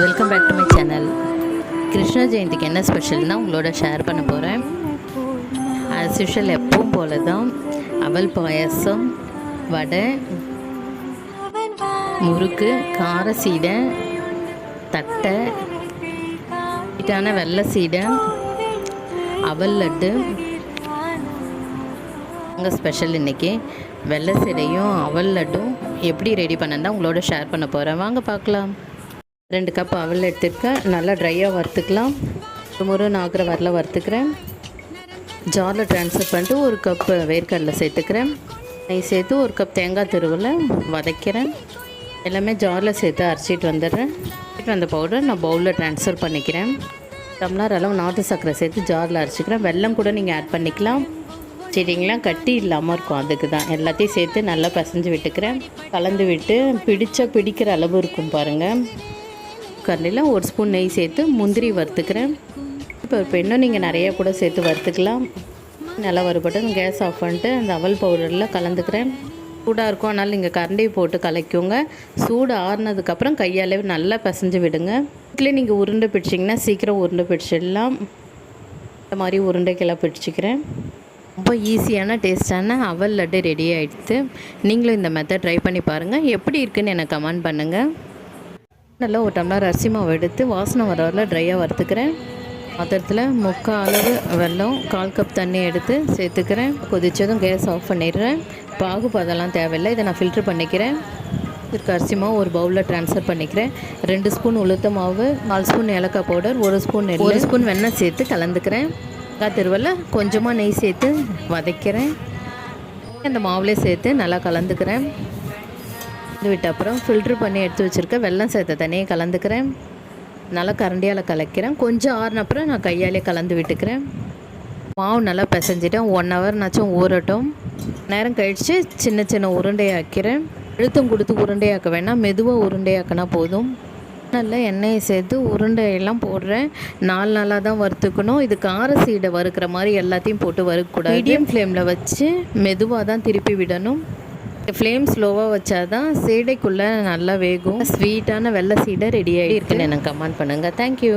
Welcome back to my channel Krishna ஜெயந்திக்கு என்ன ஸ்பெஷல்னால் உங்களோட ஷேர் பண்ண போகிறேன் ஆஸ் யூஷுவல் எப்பவும் போல தான் அவல் பாயாசம் வடை முறுக்கு கார சீடை தட்டை இட்டான வெள்ளை சீடை அவல் லட்டு. உங்கள் ஸ்பெஷல் இன்றைக்கி வெள்ளை சீடையும் அவல் லட்டும் எப்படி ரெடி பண்ணேன்னா உங்களோட ஷேர் பண்ண போகிறேன் வாங்க பார்க்கலாம். ரெண்டு கப் அவல் எடுத்துருக்கேன். நல்லா ட்ரையாக வறுத்துக்கலாம். முருகன் ஆகிற வரல வறுத்துக்கிறேன். ஜாரில் ட்ரான்ஸ்ஃபர் பண்ணிட்டு ஒரு கப் வேர்க்கடலை சேர்த்துக்கிறேன். நெய் சேர்த்து ஒரு கப் தேங்காய் திருவில் வதக்கிறேன். எல்லாமே ஜாரில் சேர்த்து அரைச்சிட்டு வந்துடுறேன். அரைச்சிட்டு வந்த பவுடர் நான் பவுலில் ட்ரான்ஸ்ஃபர் பண்ணிக்கிறேன். டம்ளர் அளவு நாட்டு சர்க்கரை சேர்த்து ஜாரில் அரைச்சிக்கிறேன். வெல்லம் கூட நீங்கள் ஆட் பண்ணிக்கலாம். செடிங்களாம் கட்டி இல்லாமல் இருக்கும். அதுக்கு தான். எல்லாத்தையும் சேர்த்து நல்லா பிசைஞ்சு விட்டுக்கிறேன். கலந்து விட்டு பிடிச்சா பிடிக்கிற அளவு இருக்கும் பாருங்கள் கரண்டியில் ஒரு ஸ்பூன் நெய் சேர்த்து முந்திரி வறுத்துக்கிறேன். இப்போ இப்போ இன்னும் நீங்கள் நிறையா கூட சேர்த்து வறுத்துக்கலாம். நல்லா வறுபட்டு கேஸ் ஆஃப் பண்ணிட்டு அந்த அவல் பவுடரில் கலந்துக்கிறேன். சூடாக இருக்கும் அதனால் நீங்கள் கரண்டி போட்டு கலக்கிக்கோங்க. சூடு ஆறுனதுக்கப்புறம் கையாலே நல்லா பிசைஞ்சு விடுங்க. வீட்டிலே நீங்கள் உருண்டை பிடிச்சிங்கன்னா சீக்கிரம் உருண்டை பிடிச்சிடலாம். இந்த மாதிரி உருண்டைக்கெல்லாம் பிடிச்சிக்கிறேன். ரொம்ப ஈஸியான டேஸ்டான அவல் லட்டு ரெடி ஆகிடுது நீங்களும் இந்த மெத்தட் ட்ரை பண்ணி பாருங்கள் எப்படி இருக்குன்னு எனக்கு கமெண்ட் பண்ணுங்கள் நல்லா ஒரு டம்ளர் அரிசி மாவு எடுத்து வாசனை வர வரல ட்ரையாக வறுத்துக்கிறேன். பாத்திரத்தில் முக்கால் அளவு வெல்லம் கால் கப் தண்ணி எடுத்து சேர்த்துக்கிறேன். கொதித்ததும் கேஸ் ஆஃப் பண்ணிடுறேன். பாகு பதெல்லாம் தேவையில்லை. இதை நான் ஃபில்ட்ரு பண்ணிக்கிறேன். இதற்கு அரிசி மாவு ஒரு பவுலில் ட்ரான்ஸ்ஃபர் பண்ணிக்கிறேன். ரெண்டு ஸ்பூன் உளுத்த மாவு நாலு ஸ்பூன் ஏலக்காய் பவுடர் ஒரு ஸ்பூன் ஒரு ஸ்பூன் வெண்ணெய் சேர்த்து கலந்துக்கிறேன். திருவல்ல கொஞ்சமாக நெய் சேர்த்து வதக்கிறேன். அந்த மாவுலேயே சேர்த்து நல்லா கலந்துக்கிறேன். இது விட்ட அப்புறம் ஃபில்ட்ரு பண்ணி எடுத்து வச்சுருக்க வெல்லம் சேர்த்த தண்ணியை கலந்துக்கிறேன். நல்லா கரண்டியால் கலக்கிறேன். கொஞ்சம் ஆறுன அப்புறம் நான் கையாலே கலந்து விட்டுக்கிறேன். மாவு நல்லா பிசைஞ்சிட்டேன். ஒன் ஹவர்னாச்சும் ஊறட்டும். நேரம் கழித்து சின்ன சின்ன உருண்டையாக்கிறேன். அழுத்தம் கொடுத்து உருண்டையாக்க வேணாம். மெதுவாக உருண்டையாக்கினா போதும். நல்லா எண்ணெயை சேர்த்து உருண்டையெல்லாம் போடுறேன். நாலு நாளாக தான் வறுத்துக்கணும். இது கார சீடை வறுக்கிற மாதிரி எல்லாத்தையும் போட்டு வறுக்கக்கூடாது. மீடியம் ஃப்ளேமில் வச்சு மெதுவாக தான் திருப்பி விடணும். ஃப்ளேம் ஸ்லோவாக வச்சா தான் சீடைக்குள்ளே நல்லா வேகும். ஸ்வீட்டான வெள்ளை சீடை ரெடி ஆகிருக்குன்னு எனக்கு கமெண்ட் பண்ணுங்கள் தேங்க்யூ